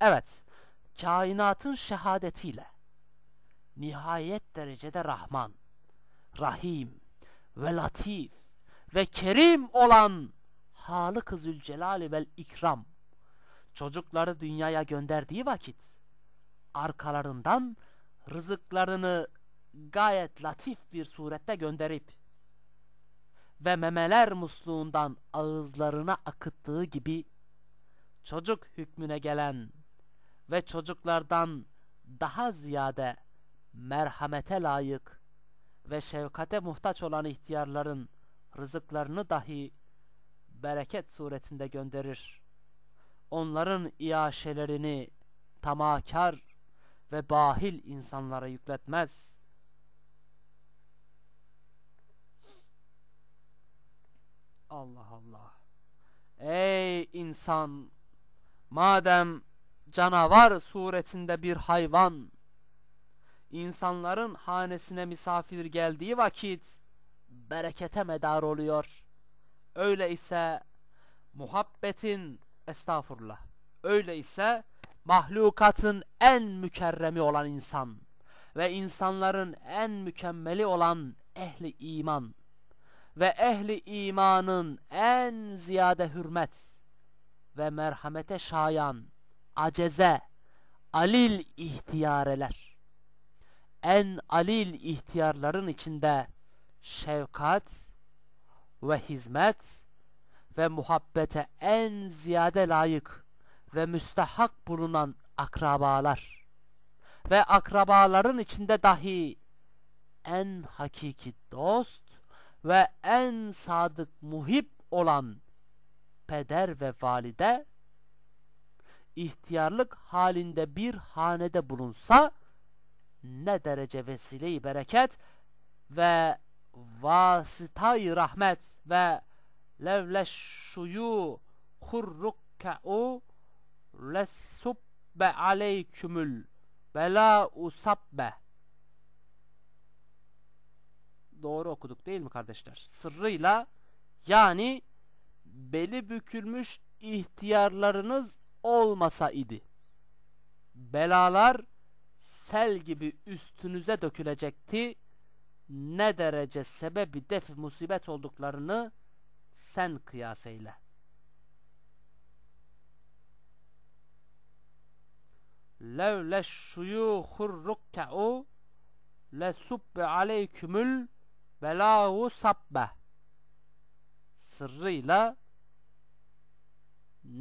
Evet, kainatın şehadetiyle. Nihayet derecede Rahman, Rahim ve Latif ve Kerim olan Halık-ı Zülcelali vel İkram çocukları dünyaya gönderdiği vakit arkalarından rızıklarını gayet latif bir surette gönderip ve memeler musluğundan ağızlarına akıttığı gibi çocuk hükmüne gelen ve çocuklardan daha ziyade merhamete layık ve şefkate muhtaç olan ihtiyarların rızıklarını dahi bereket suretinde gönderir. Onların iaşelerini tamakar ve bahil insanlara yükletmez. Allah Allah. Ey insan! Madem canavar suretinde bir hayvan insanların hanesine misafir geldiği vakit berekete medar oluyor. Öyle ise muhabbetin estağfurullah. Öyle ise mahlukatın en mükerremi olan insan ve insanların en mükemmeli olan ehli iman ve ehli imanın en ziyade hürmet ve merhamete şayan aceze, alil ihtiyareler en alil ihtiyarların içinde şefkat ve hizmet ve muhabbete en ziyade layık ve müstahak bulunan akrabalar ve akrabaların içinde dahi en hakiki dost ve en sadık muhip olan peder ve valide ihtiyarlık halinde bir hanede bulunsa ne derece vesile-i bereket ve vasıtayı rahmet ve levleşşuyu hurrukka'u lessubbe aleykümül belâ'u sabbe Doğru okuduk değil mi kardeşler? Sırrıyla yani beli bükülmüş ihtiyarlarınız olmasa idi. Belalar sel gibi üstünüze dökülecekti. Ne derece sebebi def musibet olduklarını sen kıyas eyle. Levle şuyuhur rukke'u le subbe aleykümül belahu sabbe sırrıyla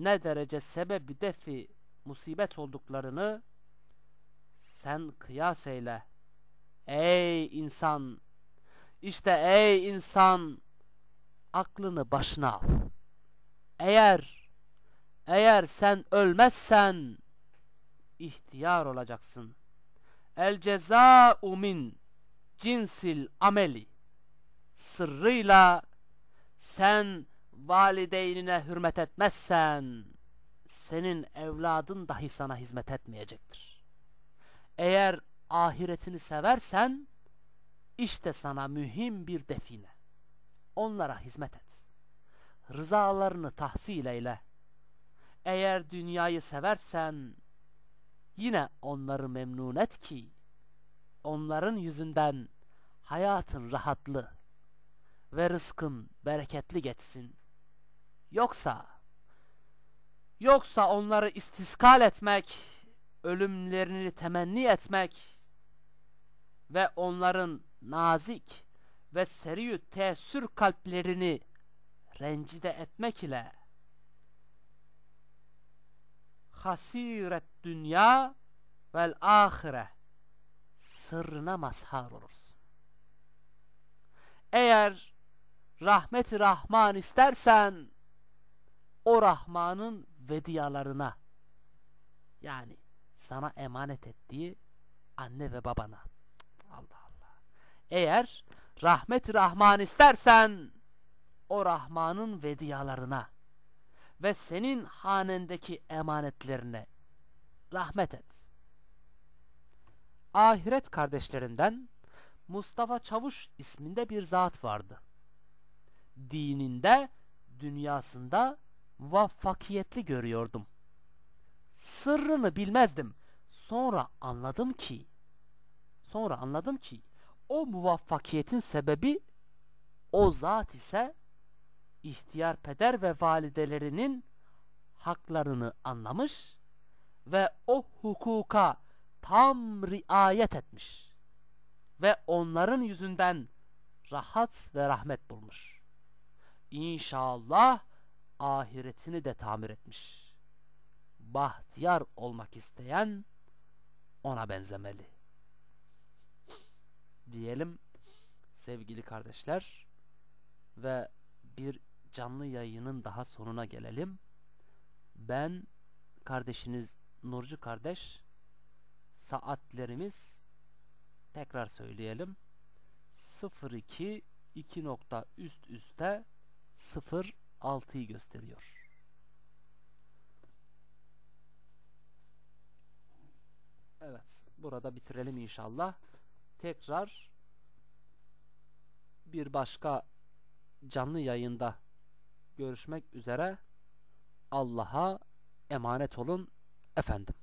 ne derece sebebi defi musibet olduklarını sen kıyas eyle. Ey insan! İşte ey insan! Aklını başına al. Eğer, eğer sen ölmezsen ihtiyar olacaksın. El cezâ'u min cinsil ameli sırrıyla sen valideynine hürmet etmezsen senin evladın dahi sana hizmet etmeyecektir. Eğer ahiretini seversen işte sana mühim bir define. Onlara hizmet et. Rızalarını tahsil eyle. Eğer dünyayı seversen yine onları memnun et ki onların yüzünden hayatın rahatlı ve rızkın bereketli geçsin. Yoksa yoksa onları istiskal etmek ölümlerini temenni etmek ve onların nazik ve seriyü teessür kalplerini rencide etmek ile hasiret dünya vel ahire sırrına mazhar olursun. Eğer rahmeti Rahman istersen o Rahman'ın vediyalarına yani sana emanet ettiği anne ve babana. Allah Allah. Eğer rahmet Rahman istersen o Rahman'ın vediyalarına ve senin hanendeki emanetlerine rahmet et. Ahiret kardeşlerinden Mustafa Çavuş isminde bir zat vardı. Dininde, dünyasında muvaffakiyetli görüyordum sırrını bilmezdim. Sonra anladım ki sonra anladım ki o muvaffakiyetin sebebi o zat ise ihtiyar peder ve validelerinin haklarını anlamış ve o hukuka tam riayet etmiş ve onların yüzünden rahat ve rahmet bulmuş. İnşallah ahiretini de tamir etmiş. Bahtiyar olmak isteyen ona benzemeli. Diyelim sevgili kardeşler ve bir canlı yayının daha sonuna gelelim. Ben kardeşiniz Nurcu kardeş saatlerimiz tekrar söyleyelim 02 2 nokta üst üste 06'yı gösteriyor. Evet burada bitirelim inşallah. Tekrar bir başka canlı yayında görüşmek üzere. Allah'a emanet olun efendim.